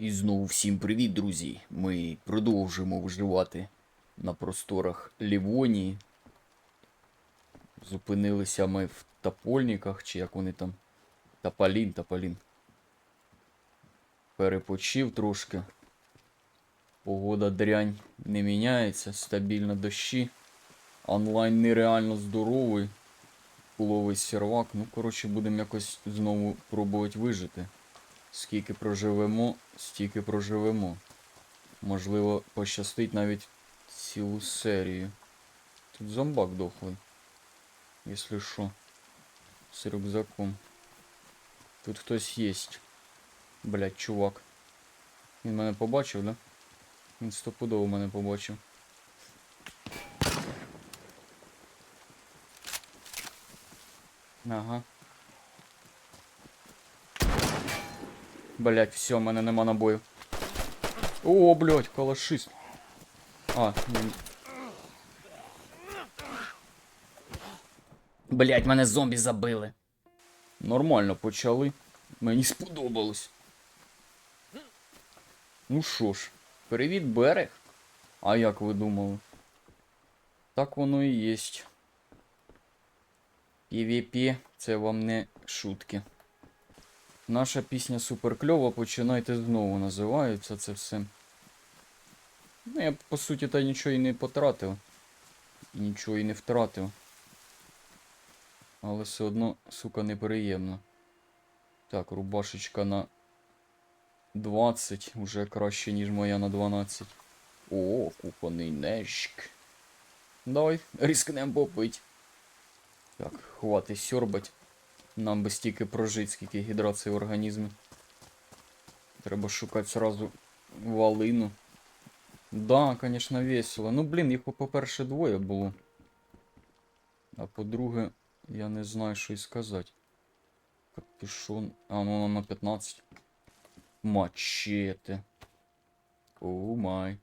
І знову всім привіт, друзі! Ми продовжуємо виживати на просторах Лівонії. Зупинилися ми в Топольниках, чи як вони там. Тополін, Тополін. Перепочив трошки. Погода дрянь не міняється, стабільно дощі. Онлайн нереально здоровий. Ловий сервак. Ну, коротше, будемо якось знову пробувати вижити. Скільки проживемо, стільки проживемо. Можливо, пощастить навіть цілу серію. Тут зомбак дохлий. Якщо що. З рюкзаком. Тут хтось єсть. Блять, чувак. Він мене побачив, да? Він стопудово мене побачив. Ага. Блять, все, в мене нема набою. О, блять, калашист. А, ні. Блять, мене зомбі забили. Нормально почали. Мені сподобалось. Ну що ж, привіт, берег. А як ви думали? Так воно і єсть. PvP це вам не шутки. Наша пісня суперкльова, починайте знову називається це все. Ну, я по суті та нічого і не потратив. І нічого і не втратив. Але все одно, сука, неприємно. Так, рубашечка на 20, уже краще, ніж моя на 12. О, купаний нещик. Давай, рискнем попить. Так, хватить сьорбать. Нам би стільки прожить, скільки гідрації в організмі. Треба шукати сразу валину. Да, конечно, весело. Ну, блін, їх, по-перше, двоє було. А по-друге, я не знаю, що й сказати. Капюшон. А, ну на 15. Мачете. О май.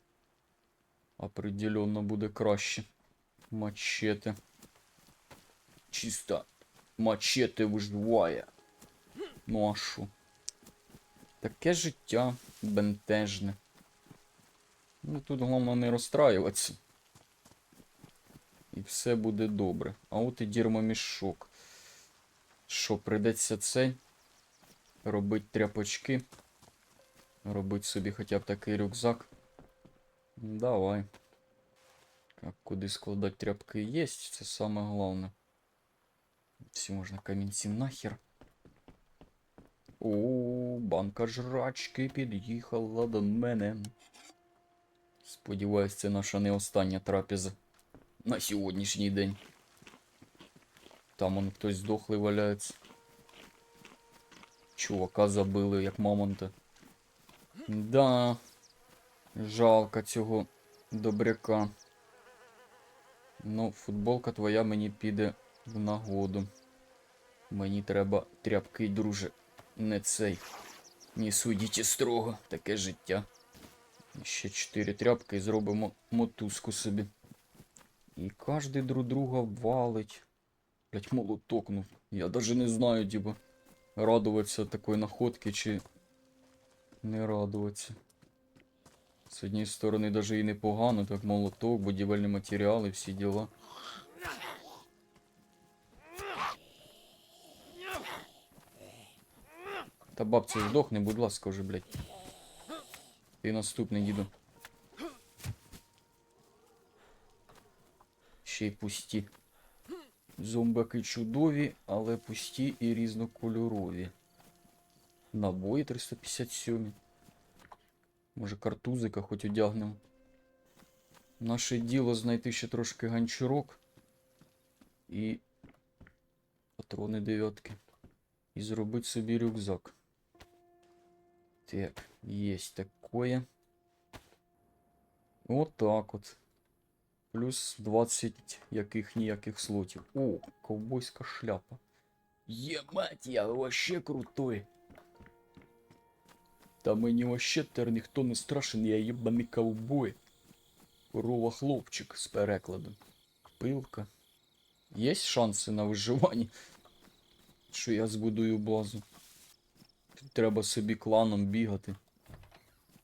Определенно буде краще. Мачете. Чисто мачете виживає. Ну а що? Таке життя бентежне. Ну тут головне не розстраюватися. І все буде добре. А от і дірмомішок. Що, придеться цей? Робить тряпочки. Робить собі хоча б такий рюкзак. Давай. Так, куди складати тряпки є, це саме головне. Все, можна камінці нахер. О, банка жрачки під'їхала до мене. Сподіваюсь, це наша не остання трапеза на сьогоднішній день. Там он хтось здохлий валяється. Чувака забили, як мамонта. Да. Жалко цього добряка. Ну, футболка твоя мені піде в нагоду. Мені треба тряпки, друже. Не цей. Не судіть строго, таке життя. Ще чотири тряпки і зробимо мотузку собі. І кожний друг друга валить. Блять, молоток, ну. Я даже не знаю, типа, радуватися такої находки чи не радуватися. З однієї сторони, даже і непогано, так молоток, будівельні матеріали, всі діла. Та бабця здохне, будь ласка, вже, блядь. Ти наступний, діду. Ще й пусті. Зомбаки чудові, але пусті і різнокольорові. Набої 357. Може картузика хоч одягнемо. Наше діло знайти ще трошки ганчурок. І патрони дев'ятки. І зробити собі рюкзак. Так, есть такое. Вот так от. Плюс 20 яких ніяких слотів. О, ковбойська шляпа. Ємать, я вообще крутой. Та мені вообще тепер ніхто не страшен, я єбаний ковбой. Корова хлопчик з перекладом. Пилка. Є шанси на виживання, що я збудую базу. Треба собі кланом бігати.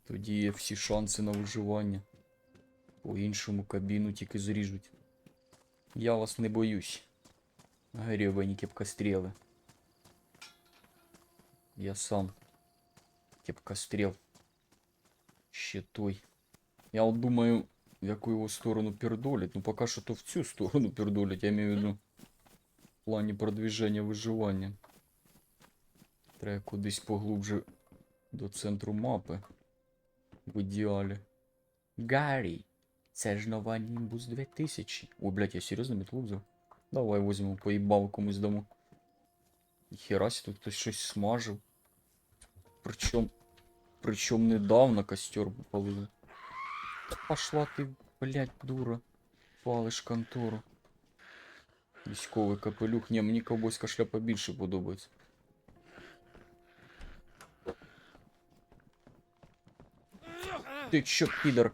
Тоді є всі шанси на виживання. По-іншому кабіну тільки зріжуть. Я вас не боюсь. Гребані кепкостріли. Я сам. Кепкостріл. Ще той. Я от думаю, в яку його сторону пердолять. Ну, поки що то в цю сторону пердолять, я маю в виду. В плані продвіження виживання. Треба кудись поглубже до центру мапи. В ідеалі. Гаррі, це ж нова Nimbus 2000. Ой, блядь, я серйозно метлу взяв? Давай возьмемо, поїбав комусь дамо. Херась, тут хтось щось смажив. Причем, причем недавно костер попалили. Та пошла ти, блядь, дура. Палиш контору. Військовий капелюх. Ні, мені ковбойська шляпа більше подобається. Ти чо, підер?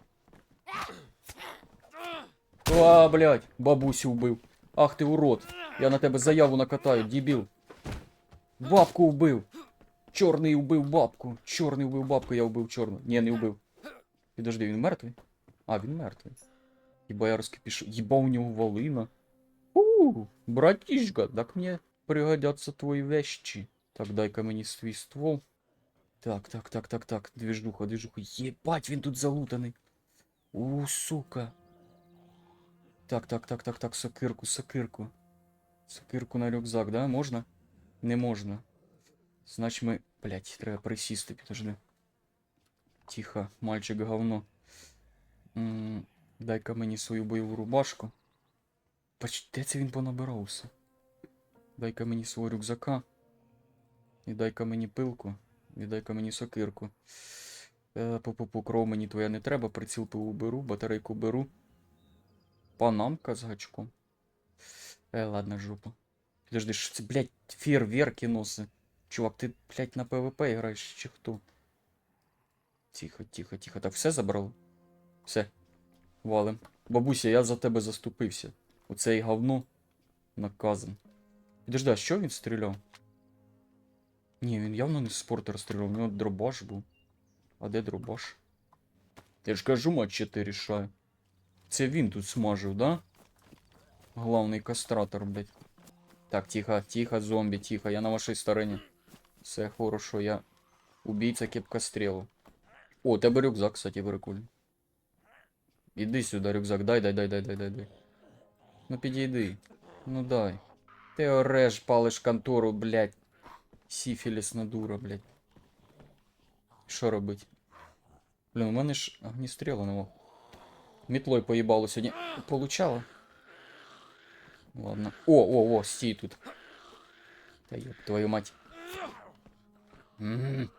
А, блядь, бабусю вбив. Ах ти урод. Я на тебе заяву накатаю, дебіл. Бабку вбив. Чорний вбив бабку. Чорний вбив бабку, я вбив чорну. Ні, не вбив. Підожди, він мертвий? А, він мертвий. Хіба я розкипішу. Єба у нього волина. У, братишка, так мені пригодятся твої вещи. Так, дай-ка мені свій ствол. Так, так, так, так, так. Движдуха, движдуха. Єбать, він тут залутаний. У, сука. Так, так, так, так, так, сокирку, сокирку. Сокирку на рюкзак, да? Можна? Не можна. Значить ми. Блять, треба присісти, підожди. Тихо, мальчик говно. Дай-ка мені свою бойову рубашку. Бач, де це він понабирався? Дай-ка мені свого рюкзака. І дай-ка мені пилку. І дай-ка мені сокирку. Е, Пу-пу-пу, кров мені твоя не треба, приціл пиву беру, батарейку беру. Панамка з гачком. Е, ладно, жопа. Подожди, що це, блядь, фейерверки носи. Чувак, ти, блядь, на ПВП граєш чи хто? Тихо, тихо, тихо. Так, все забрали? Все. Валим. Бабуся, я за тебе заступився. Оцей говно наказан. Підожди, а що він стріляв? Ні, він явно не з спортера стріляв, у нього дробаш був. А де дробаш? Я ж кажу, матч 4 рішаю. Це він тут смажив, да? Главний кастратор, блядь. Так, тихо, тихо, зомбі, тихо, я на вашій стороні. Все хорошо, я убійця кепкострілу. О, тебе рюкзак, кстати, прикольний. Іди сюди, рюкзак, дай, дай, дай, дай, дай, дай, дай. Ну підійди. Ну дай. Ти ореш, палиш контору, блядь. Сіфілісна дура, блядь. Що робить? Блін, у мене ж огністріла нема. Мітлой поїбало сьогодні. Получало. Ладно. О, о, о, стій тут. Та ёб твою мать. М.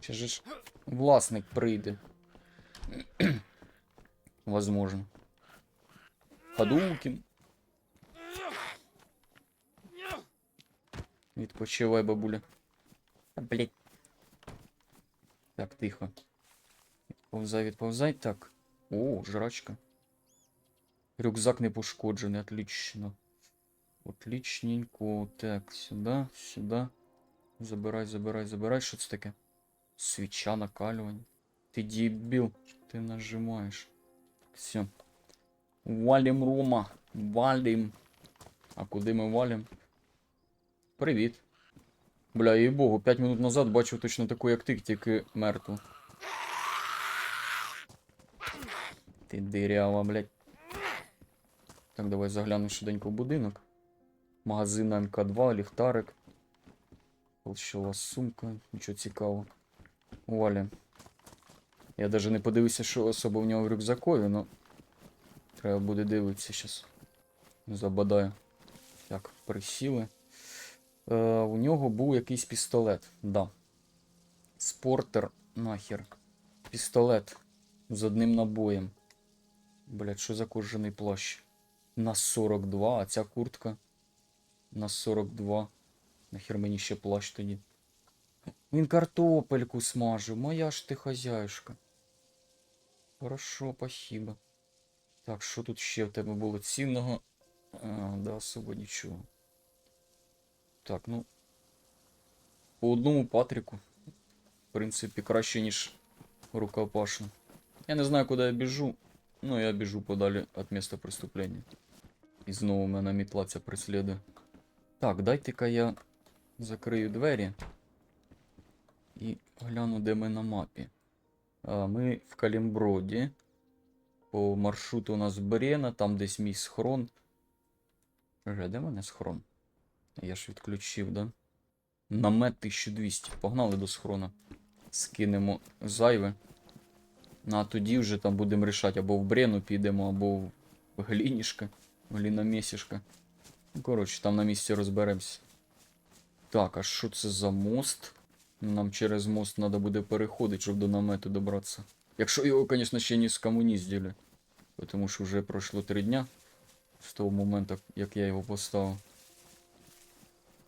Ще же ж власник прийде. Возможно. Hadouken. Відпочивай, бабуля. Та, блядь. Так, тихо. Відповзай, відповзай. Так. О, жрачка. Рюкзак не пошкоджений, отлично. Отличненько. Так, сюди, сюди. Забирай, забирай, забирай. Що це таке? Свіча накалювання. Ти дебіл. Ти нажимаєш. Все. Валим, Рома. Валим. А куди ми валим? Привіт. Бля, їй богу, 5 минут назад бачив точно таку, як ти, тільки мертву. Ти дирява, блядь. Так, давай заглянемо швиденько в будинок. Магазин МК2, ліхтарик. Холщова сумка, нічого цікавого. Валя. Я даже не подивився, що особа в нього в рюкзакові, но треба буде дивитися зараз. Забадаю. Так, присіли. Е, у нього був якийсь пістолет. Да. Спортер нахер. Пістолет з одним набоєм. Блять, що за кожаний плащ? На 42, а ця куртка на 42. Нахер мені ще плащ тоді. Він картопельку смажив, моя ж ти хазяюшка. Хорошо, спасибо. Так, що тут ще в тебе було цінного? А, да, особо нічого. Так, ну. По одному Патріку. В принципі, краще, ніж рукопашно. Я не знаю, куди я біжу, но я біжу подалі від місця преступлення. І знову мене мітла ця преслідує. Так, дайте-ка я закрию двері. І гляну, де ми на мапі. А, ми в Калімброді. По маршруту у нас Брена, там десь мій схрон. Де мене схрон? Я ж відключив, да? Намет 1200. Погнали до схрона. Скинемо зайве. Ну, а тоді вже там будемо рішати, або в Брену підемо, або в Глінішка, Гліномісішка. Ну, коротше, там на місці розберемося. Так, а що це за мост? Нам через мост треба буде переходити, щоб до намету добратися. Якщо його, звісно, ще не скомуніздили. Тому що вже пройшло три дня з того моменту, як я його поставив.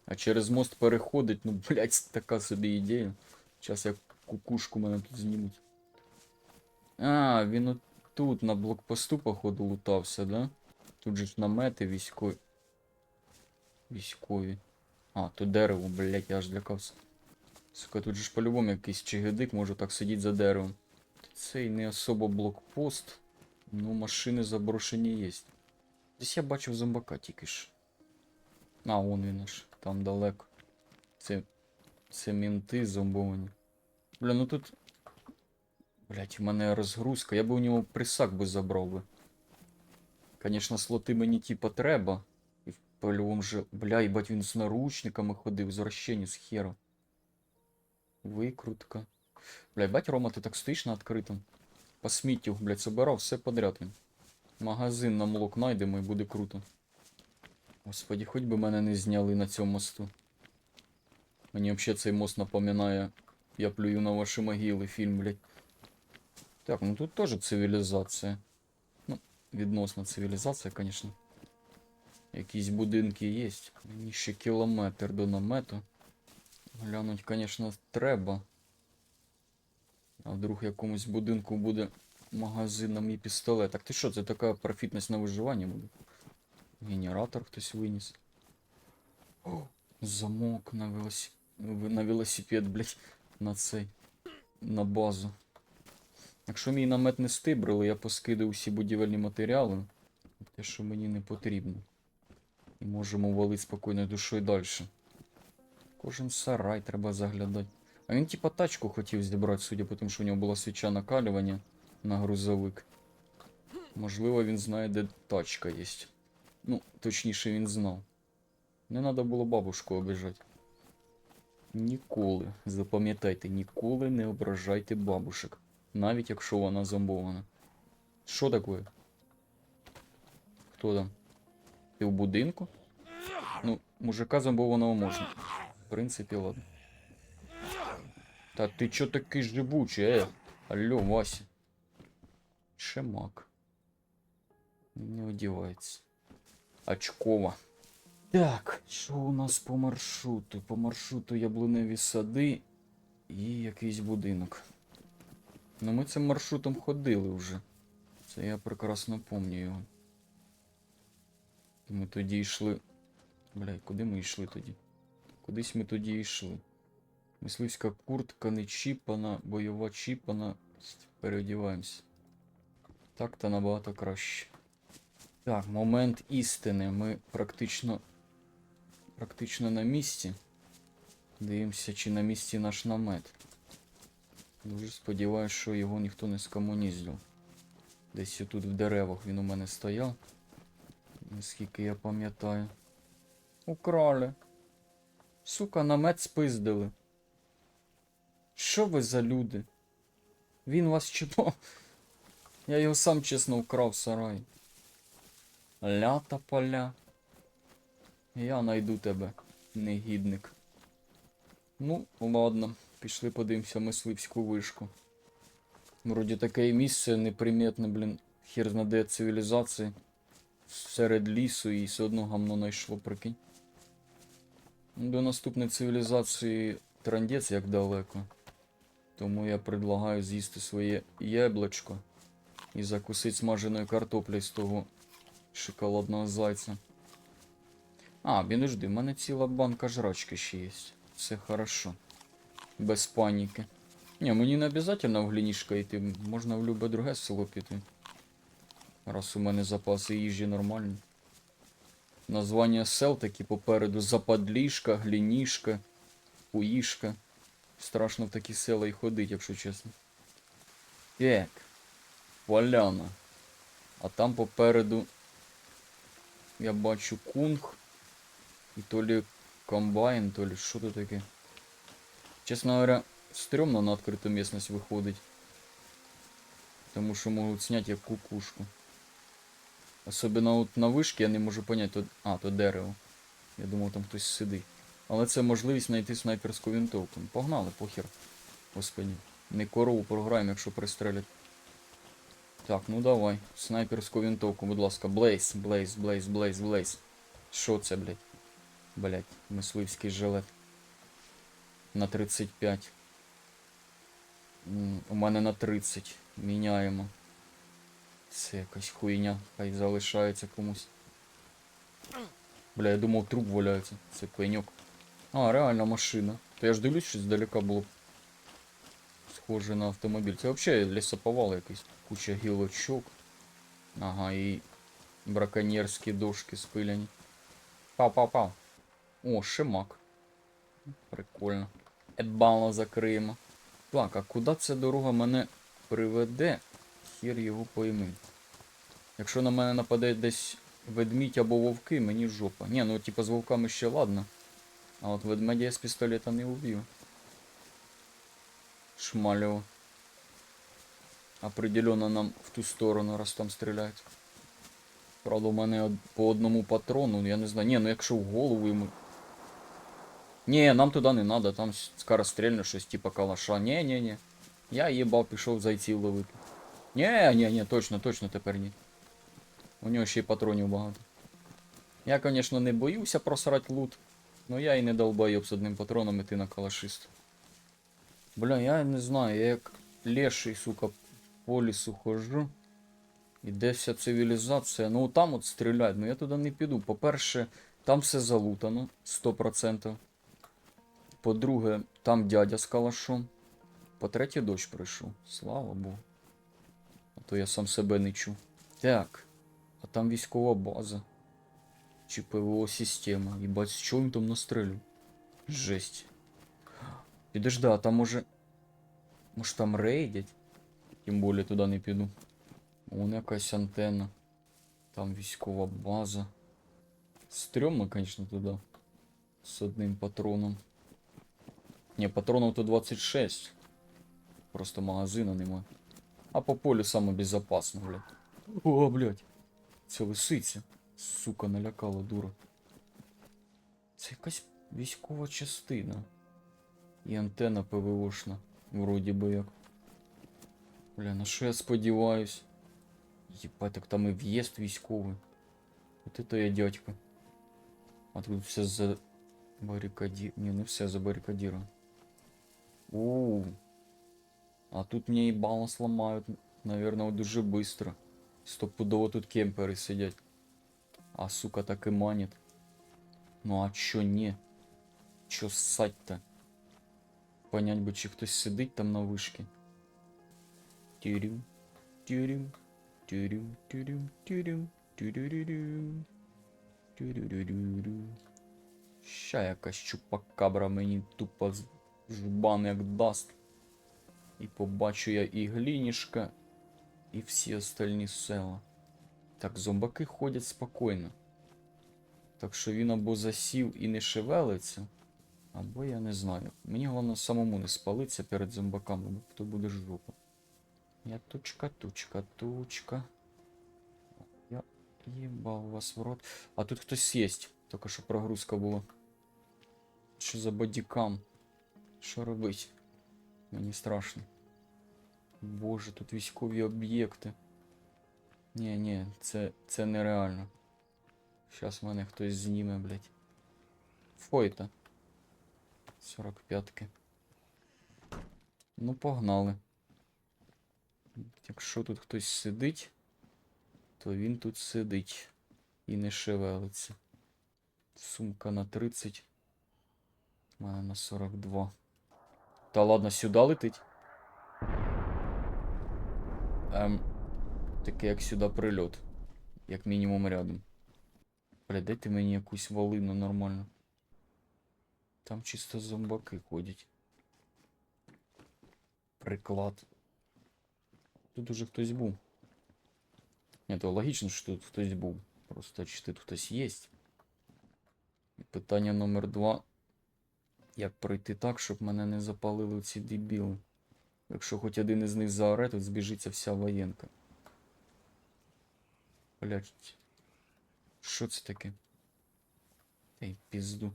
А через мост переходить, ну, блядь, така собі ідея. Зараз як кукушку мене тут знімуть. А, він тут на блокпосту, походу, лутався, да? Тут же ж намети військові. Військові. А, то дерево, блядь, я аж лякався. Сука, тут же ж по-любому якийсь чигидик може так сидіти за деревом. Цей не особо блокпост. Ну, машини заброшені є. Десь я бачив зомбака тільки ж. А, вон він аж, там далеко. Це. Це мінти зомбовані. Бля, ну тут. Блять, в мене розгрузка. Я би у нього присак би забрав би. Конечно, слоти мені типа треба. І в польовому же. Бля, їбать, він з наручниками ходив, з з хера. Викрутка. Бля, бать, Рома, ти так стоїш на відкритому. По сміттю, блядь, собирав все подряд він. Магазин на молок найдемо і буде круто. Господі, хоч би мене не зняли на цьому мосту. Мені взагалі цей мост напоминає Я плюю на ваші могили фільм, блядь. Так, ну тут теж цивілізація. Ну, відносна цивілізація, звісно. Якісь будинки є. Мені ще кілометр до намету. Глянуть, звісно, треба. А вдруг якомусь будинку буде магазин на мій пістолет. Так ти що, це така профітність на виживання буде? Генератор хтось виніс. О, замок на, велосип... на велосипед, блядь, на цей. На базу. Якщо мій намет не стибрили, я поскидав усі будівельні матеріали. Те, що мені не потрібно. І можемо валити спокійно душою далі. Кожен сарай треба заглядати. А він типа тачку хотів зібрати, судя по тому, що у нього була свіча накалювання на грузовик. Можливо, він знає, де тачка є. Ну, точніше, він знав. Не треба було бабушку обіжати. Ніколи, запам'ятайте, ніколи не ображайте бабушек. Навіть якщо вона зомбована. Що таке? Хто там? Ти в будинку? Ну, мужика зомбованого можна. В принципі, ладно. Та ти чо такий живучий, е? Алло, Вася. Шемак. Не одівається. Очкова. Так, що у нас по маршруту? По маршруту яблуневі сади і якийсь будинок. Ну ми цим маршрутом ходили вже. Це я прекрасно пам'ятаю його. Ми тоді йшли. Бля, куди ми йшли тоді? Кудись ми тоді йшли. Мисливська куртка не чіпана, бойова чіпана. Переодіваємося. Так-то набагато краще. Так, момент істини. Ми практично. Практично на місці. Дивимося, чи на місці наш намет. Дуже сподіваюся, що його ніхто не скомуніздив. Десь тут в деревах він у мене стояв. Наскільки я пам'ятаю. Украли. Сука, намет спиздили. Що ви за люди? Він вас чіпав. Я його сам чесно вкрав в Лята поля. Я найду тебе, негідник. Ну, ладно, пішли подивимося мисливську вишку. Вроді таке місце неприметне, блін, хер знаде цивілізації. Серед лісу і все одно гамно знайшло, прикинь. До наступної цивілізації трандець як далеко. Тому я предлагаю з'їсти своє яблучко і закусити смаженою картоплею з того шоколадного зайця. А, підожди, в мене ціла банка жрачки ще є. Все хорошо. Без паніки. Ні, мені не обов'язково в глінішка йти, можна в любе друге село піти. Раз у мене запаси їжі нормальні. Названня сел такі попереду Западлішка, Глінішка, Хуїшка. Страшно в такі села і ходить, якщо чесно. Так. Поляна. А там попереду я бачу кунг. І то лі комбайн, то лі що то таке. Чесно говоря, стрёмно на відкриту місцевість виходить. Тому що можуть зняти як кукушку. Особливо от на вишки я не можу понять, то... А, то дерево. Я думав, там хтось сидить. Але це можливість знайти снайперську винтовку. Погнали, похер. Господи. Не корову програємо, якщо пристрелять. Так, ну давай. Снайперську винтовку, будь ласка. Блейз, блейз, блейз, блейз, блейз. Що це, блядь? Блядь, мисливський жилет. На 35. У мене на 30. Міняємо. Це якась хуйня, хай залишається комусь. Бля, я думав труп валяється. Це пеньок. А, реально машина. То я ж дивлюсь, що здалека було схоже на автомобіль. Це взагалі лісоповал якийсь. Куча гілочок. Ага, і браконьєрські дошки спиляні. Пау-пау-пау. О, шимак. Прикольно. Ебало закриємо. Так, а куди ця дорога мене приведе? Хір його пойми. Якщо на мене нападе десь ведмідь або вовки, мені жопа. Ні, ну типа з вовками ще ладно. А от ведмедя я з пістолета не уб'ю. Шмалево. Определенно нам в ту сторону, раз там стріляють. Правда, у мене по одному патрону, я не знаю. Ні, ну якщо в голову йому. Ні, нам туди не надо, там с- скорострільне щось типа калаша. Ні, ні, ні. Я їбав, пішов зайців ловити. Ні, ні, ні, точно, точно тепер ні. У нього ще й патронів багато. Я, звісно, не боюся просрать лут, но я і не долбойоб з одним патроном іти на калашист. Бля, я не знаю, я як леший, сука, по лісу хожу. І де вся цивілізація. Ну там от стріляють, ну я туди не піду. По-перше, там все залутано, 100%. По-друге, там дядя з калашом. По-третє, дощ прийшов. Слава Богу. А то я сам себе не чув. Так. А там військова база. Чи ПВО система. Єбать, з чого він там настрелює? Жесть. Підожди, а там може. Може там рейдять? Тим більше туди не піду. Вон якась антенна. Там військова база. Стрьомно, конечно, туди. З одним патроном. Ні, патронів то 26. Просто магазина нема. А по полю саме безопасно, блядь. О, блядь. Це лисиця. Сука, налякала дура. Це якась військова частина. І антенна ПВОшна. Вроді би як. Бля, на що я сподіваюсь? Єбать, так там і в'їзд військовий. От это я дядька. А тут все за баррикади... Не, не все забаррикадировано. у А тут мне ебало сломают, наверное, дуже быстро. Стопудово тут кемпери сидять. А сука так и манит. Ну а чо не? Чо ссать-то? Понять би, чи хтось сидить там на вишці. Тюрю, тюрю, тюрю, тюрю, тюрю, тюрю-рю-рю. Тюрю-рю-рю-рю. Ща якась чупакабра мені тупо жбан як даст. І побачу я і глінішка, і всі остальні села. Так, зомбаки ходять спокійно. Так що він або засів і не шевелиться, або я не знаю. Мені головне самому не спалитися перед зомбаками, бо то буде жопа. Я тучка, тучка, тучка. Я їбав вас в рот. А тут хтось є. Тільки що прогрузка була. Що за бодікам? Що робить? Мені страшно. Боже, тут військові об'єкти. Ні, ні, це, це нереально. Щас мене хтось зніме, блядь. Фойта. 45-ки. Ну, погнали. Якщо тут хтось сидить, то він тут сидить і не шевелиться. Сумка на 30. У мене на 42. Та ладно, сюди летить. Ем, таке як сюди прильот. Як мінімум рядом. Бля, дайте мені якусь волину нормально. Там чисто зомбаки ходять. Приклад. Тут уже хтось був. Ні, то логічно, що тут хтось був. Просто чи тут хтось є. Питання номер два. Як пройти так, щоб мене не запалили ці дебіли? Якщо хоч один із них заоре, тут збіжиться вся воєнка. Блять. Що це таке? Ей, пізду.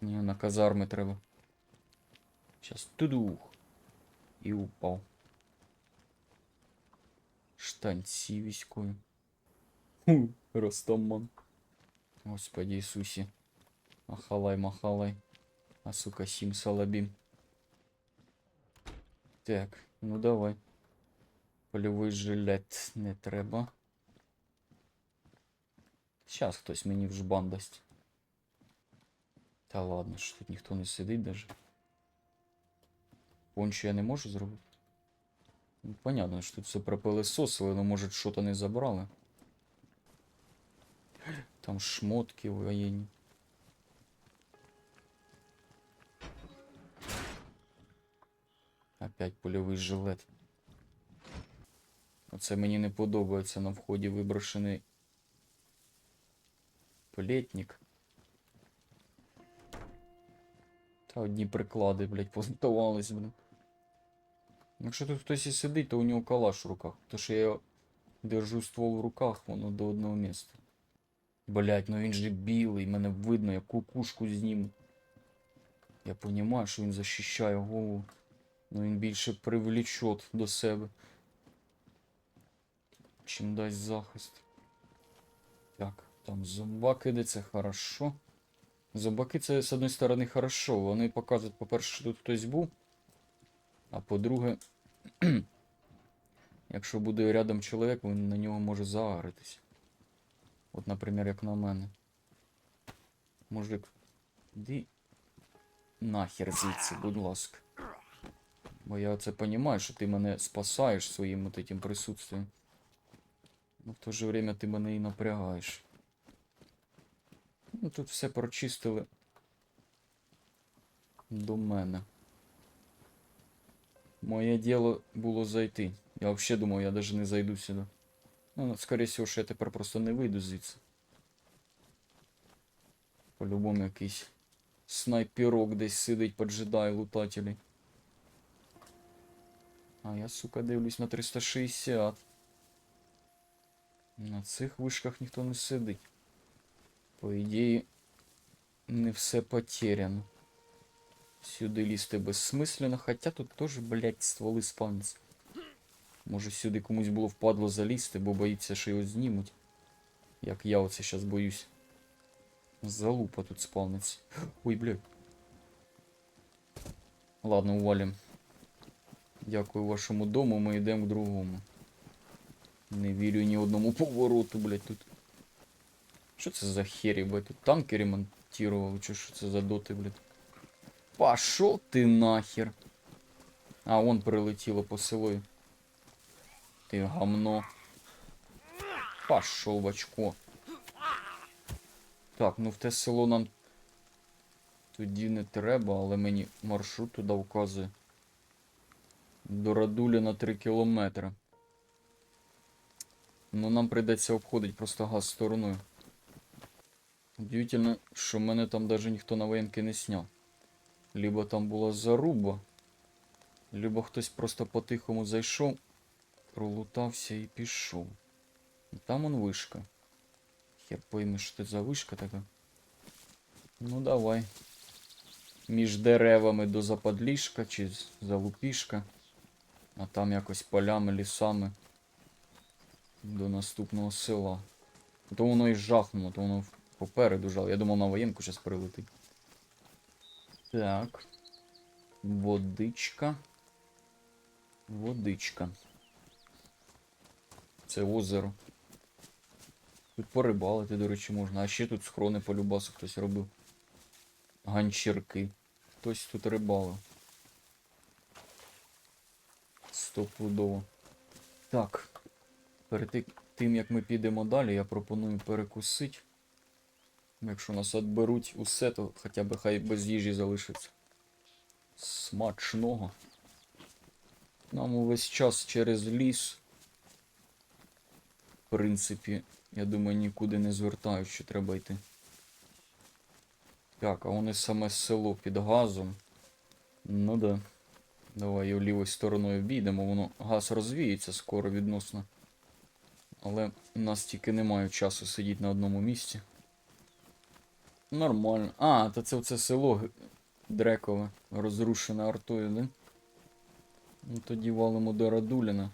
Ні, на казарми треба. Щас тудух. І упав. Штанці військові. Ху, Ростоман. Господи Ісусі. Махалай, махалай. А сука, сім салабім. Так, ну давай. Польовий жилет не треба. Щас хтось мені в жбан дасть. Та ладно, що тут ніхто не сидить даже. Пончо я не можу зробити. Ну, понятно, що тут все пропилисосили, но може що-то не забрали. Там шмотки воєнні. Опять польовий жилет. Оце мені не подобається на вході виброшений плетник. Одні приклади, блядь, позготувались, блін. Якщо тут хтось і сидить, то у нього калаш в руках. То що я держу ствол в руках, воно до одного місця. Блять, ну він же білий, мене видно, я кукушку зніму. Я розумію, що він захищає голову. Ну він більше привлечет до себе. Чим дасть захист. Так, там зомбаки, де це хорошо. Зомбаки це з одної сторони хорошо. Вони показують, по-перше, що тут хтось був. А по-друге, якщо буде рядом чоловік, він на нього може заагритись. От, наприклад, як на мене. Мужик, іди нахер звідси, будь ласка. Бо я це розумію, що ти мене спасаєш своїм от этим присутствием. Но в то же время ти мене і напрягаєш. Ну, тут все прочистили до мене. Моє діло було зайти. Я взагалі думав, я навіть не зайду сюди. Ну, скоріше всього, що я тепер просто не вийду звідси. По-любому якийсь снайперок десь сидить, поджидає лутателей. А я, сука, дивлюсь на 360. На цих вишках ніхто не сидить. По ідеї, не все потеряно. Сюди лізти безсмислено, хоча тут теж, блядь, стволи спавняться. Може сюди комусь було впадло залізти, бо боїться, що його знімуть. Як я оце зараз боюсь. Залупа тут спавниться. Ой, блядь. Ладно, увалим. Дякую вашому дому, ми йдемо к другому. Не вірю ні одному повороту, блядь, тут. Що це за хері, блядь? Тут танки ремонтували, чи що це за доти, блядь? Пошел ти нахер. А, вон прилетіло по селу. Ти гамно. Пошел в очко. Так, ну в те село нам тоді не треба, але мені маршрут туди вказує. До Радуля на 3 кілометри. Ну нам прийдеться обходити просто газ стороною. Удивительно, що мене там даже ніхто на воєнки не сняв. Либо там була заруба, либо хтось просто по-тихому зайшов, пролутався і пішов. Там он вишка. Хер пойми, що це за вишка така. Ну давай. Між деревами до западліжка чи залупішка. А там якось полями, лісами. До наступного села. То воно і жахнуло, то воно попереду жало. Я думав на воєнку зараз прилетить. Так. Водичка. Водичка. Це озеро. Тут порибалити, до речі, можна. А ще тут схорони по любасу хтось робив. Ганчірки. Хтось тут рибалив. Стопудово. Так. Перед тим, як ми підемо далі, я пропоную перекусити. Якщо нас відберуть усе, то хоча б хай без їжі залишиться. Смачного. Нам увесь час через ліс. В принципі, я думаю, нікуди не звертають, що треба йти. Так, а вони саме село під газом. Ну да. Давай його лівою стороною обійдемо, воно газ розвіється скоро відносно. Але у нас тільки немає часу сидіти на одному місці. Нормально. А, то це оце село Дрекове, розрушене артою, да? Ну тоді валимо до Радуліна.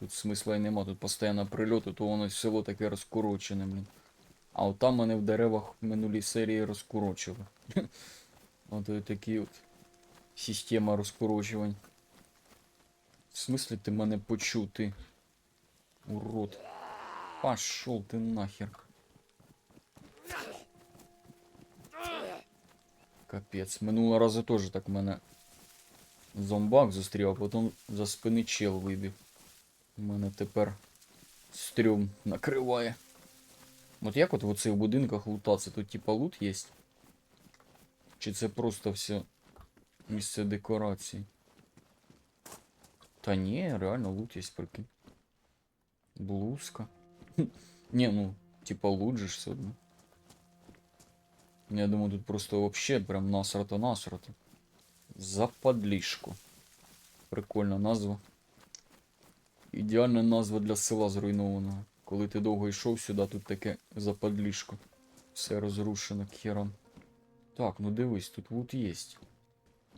Тут смисла й нема, тут постійно прильоти, то воно село таке розкурочене, блін. А от там мене в деревах в минулій серії розкурочили. От і такі от система розкурочувань. В смислі ти мене почув, ти? Урод. Пошел ты нахер. Капець. Минулого разу теж так мене зомбак зустрів, а потім за спини чел вибіг. У мене тепер стрьом накриває. От як от в оцих будинках лутатися? Тут типа лут є? Чи це просто все місце декорації? Та ні, реально лут є, прикинь. Блузка. Не, ну, типа лут же ж все одно. Я думаю, тут просто вообще прям насрато-насрато. Западлішку. Прикольна назва. Ідеальна назва для села зруйнованого. Коли ти довго йшов сюди, тут таке западлішко. Все розрушено к херам. Так, ну дивись, тут лут є.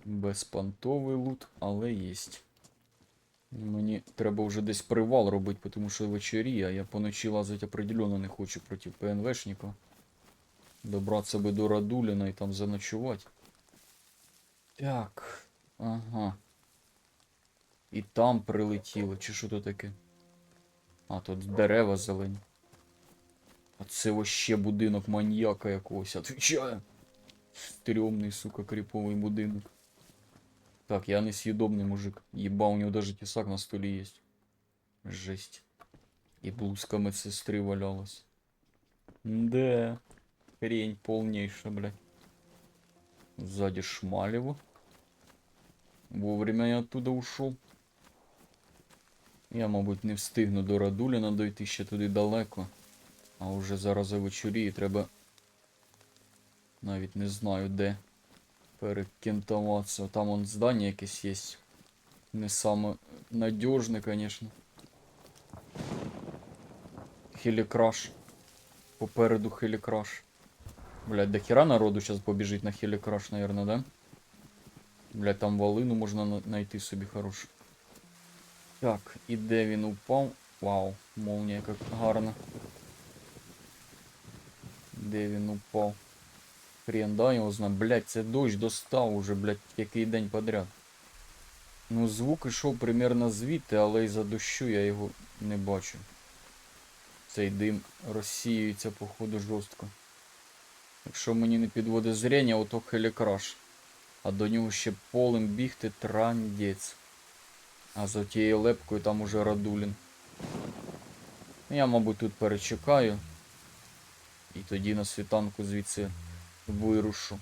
Безпантовий лут, але єсть. Мені треба вже десь привал робити, тому що вечоріє, а я поночі лазити определенно не хочу проти ПНВшника. Добратися би до Радуліна і там заночувати. Так. Ага. І там прилетіло, чи що то таке? А, тут дерева зелені. А це вообще будинок маньяка якогось, отвечаю. Стрьомний, сука, кріповий будинок. Так, я несъедобный мужик. Еба, у него даже тесак на столе есть. Жесть. И блузка медсестры валялась. Да. Хрень полнейшая, блядь. Сзади Шмалева. Вовремя я оттуда ушел. Я, мабуть, не встигну до Радуліна дойти ще туди далеко. А вже зараз вечоріє, треба. Навіть не знаю де перекентуватися. Там он здання якесь є. Не саме надіжне, конечно. Хелікраш. Попереду хелікраш. Блять, до хера народу сейчас побіжить на хелікраш, наверное, да? Блять, там волину можна на- знайти собі хорошу. Так, і де він упав? Вау, молнія як гарна. Де він упав? Хрен, да, його зна. Блять, це дощ достав уже, блять, який день подряд. Ну, звук ішов примерно звідти, але із-за дощу я його не бачу. Цей дим розсіюється, походу, жорстко. Якщо мені не підводить зрення, ото хелікраш. А до нього ще полем бігти трандець. А за тією лепкою там уже Радулін. Я, мабуть, тут перечекаю. І тоді на світанку звідси вирушу.